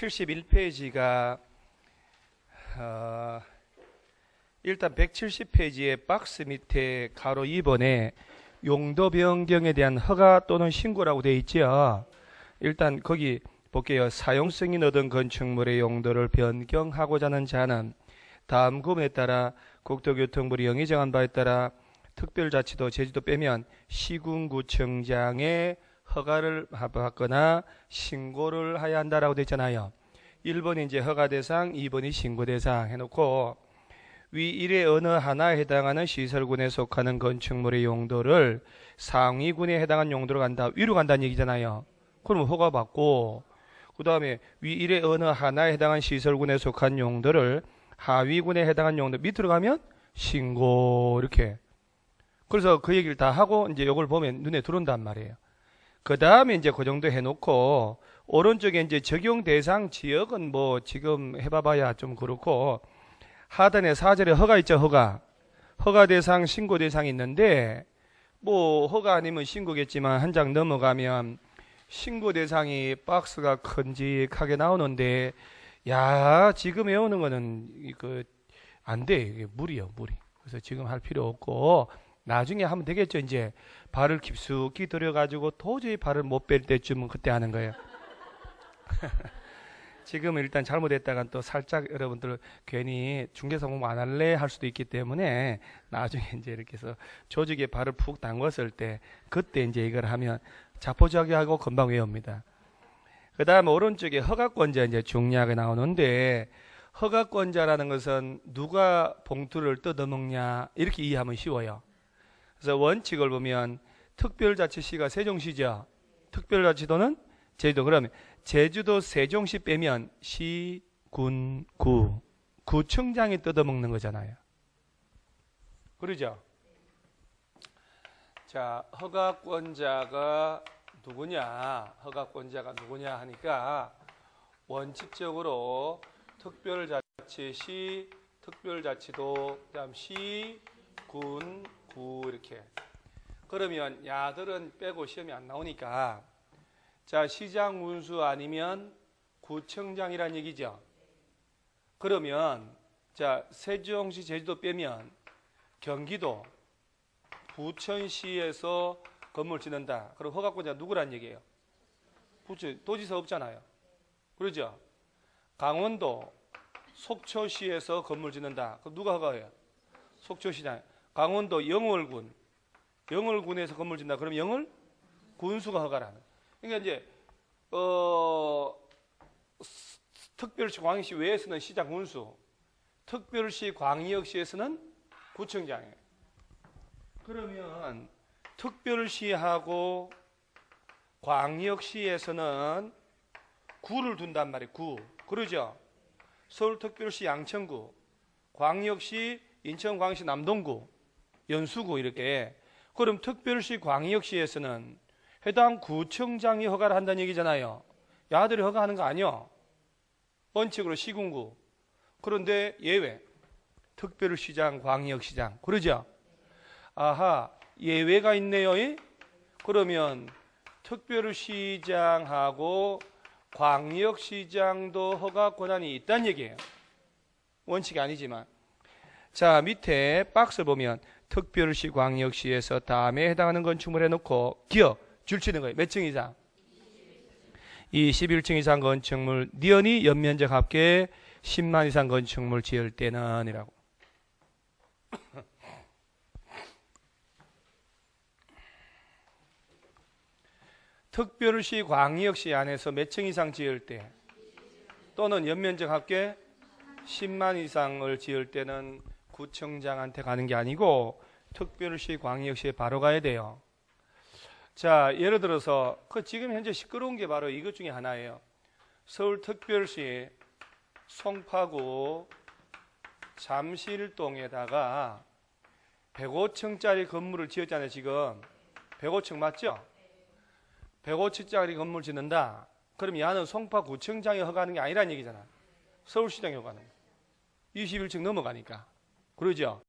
171페이지가 어, 일단 170페이지의 박스 밑에 가로 2번에 용도 변경에 대한 허가 또는 신고라고 되어 있죠. 일단 거기 볼게요. 사용성이 얻은 건축물의 용도를 변경하고자 하는 자는 다음 구문에 따라 국토교통부리 영의 정한 바에 따라 특별자치도 제주도 빼면 시군구청장의 허가를 받거나 신고를 해야 한다라고 되어 있잖아요. 1번이 이제 허가 대상, 2번이 신고 대상 해놓고 위 일의 어느 하나에 해당하는 시설군에 속하는 건축물의 용도를 상위군에 해당하는 용도로 간다. 위로 간다는 얘기잖아요. 그러면 허가 받고 그 다음에 위 일의 어느 하나에 해당한 시설군에 속한 용도를 하위군에 해당한 용도 밑으로 가면 신고 이렇게 그래서 그 얘기를 다 하고 이제 요걸 보면 눈에 들어온단 말이에요. 그 다음에 이제 그 정도 해놓고 오른쪽에 이제 적용 대상 지역은 뭐 지금 해봐봐야 좀 그렇고 하단에 사절에 허가 있죠 허가. 허가 대상 신고 대상이 있는데 뭐 허가 아니면 신고겠지만 한 장 넘어가면 신고 대상이 박스가 큼직하게 나오는데 야 지금 외우는 거는 이거 안돼. 이게 무리요 무리 그래서 지금 할 필요 없고 나중에 하면 되겠죠 이제 발을 깊숙이 들여가지고 도저히 발을 못 뺄 때쯤은 그때 하는 거예요. 지금은 일단 잘못했다간 또 살짝 여러분들 괜히 중개사 공부 안 할래 할 수도 있기 때문에 나중에 이제 이렇게 해서 조직에 발을 푹 담궜을 때 그때 이제 이걸 하면 자포자기 하고 금방 외웁니다. 그 다음 오른쪽에 허가권자 이제 중요하게 나오는데 허가권자라는 것은 누가 봉투를 뜯어먹냐 이렇게 이해하면 쉬워요. 그래서 원칙을 보면 특별자치시가 세종시죠. 특별자치도는 제주도. 그러면 제주도 세종시 빼면 시, 군, 구. 구청장이 뜯어먹는 거잖아요. 그러죠? 자, 허가권자가 누구냐? 허가권자가 누구냐 하니까 원칙적으로 특별자치시, 특별자치도, 그다음 시, 군, 구 이렇게. 그러면 야들은 빼고 시험이 안 나오니까 자 시장 운수 아니면 구청장이란 얘기죠. 그러면 자 세종시 제주도 빼면 경기도 부천시에서 건물 짓는다. 그럼 허가권자 누구란 얘기예요? 부천 도지사 없잖아요. 그러죠? 강원도 속초시에서 건물 짓는다. 그럼 누가 허가해요? 속초시장. 강원도 영월군 영월군에서 건물 짓는다. 그럼 영월 군수가 허가라는. 그러니까 이제 어 특별시 광역시 외에서는 시장 군수, 특별시 광역시에서는 구청장이에요. 그러면 특별시하고 광역시에서는 구를 둔단 말이에요. 구. 그러죠? 서울특별시 양천구, 광역시 인천광역시 남동구, 연수구 이렇게. 그럼 특별시 광역시에서는 해당 구청장이 허가를 한다는 얘기잖아요. 야들이 허가하는 거 아니요. 원칙으로 시군구. 그런데 예외. 특별시장, 광역시장. 그러죠? 아하, 예외가 있네요. 이? 그러면 특별시장하고 광역시장도 허가 권한이 있다는 얘기예요. 원칙이 아니지만. 자, 밑에 박스 보면 특별시 광역시에서 다음에 해당하는 건축물 해놓고 기업 줄치는 거예요. 몇 층 이상? 21층 이상 건축물 니언이 연면적 합계 10만 이상 건축물 지을 때는 이라고. 특별시 광역시 안에서 몇 층 이상 지을 때 또는 연면적 합계 10만 이상을 지을 때는 구청장한테 가는 게 아니고 특별시 광역시에 바로 가야 돼요. 자, 예를 들어서 그 지금 현재 시끄러운 게 바로 이것 중에 하나예요. 서울특별시 송파구 잠실동에다가 105층짜리 건물을 지었잖아요, 지금. 105층 맞죠? 105층짜리 건물 짓는다. 그럼 야는 송파구청장이 허가하는 게 아니란 얘기잖아. 서울시장이 허가하는. 21층 넘어가니까. 그러죠?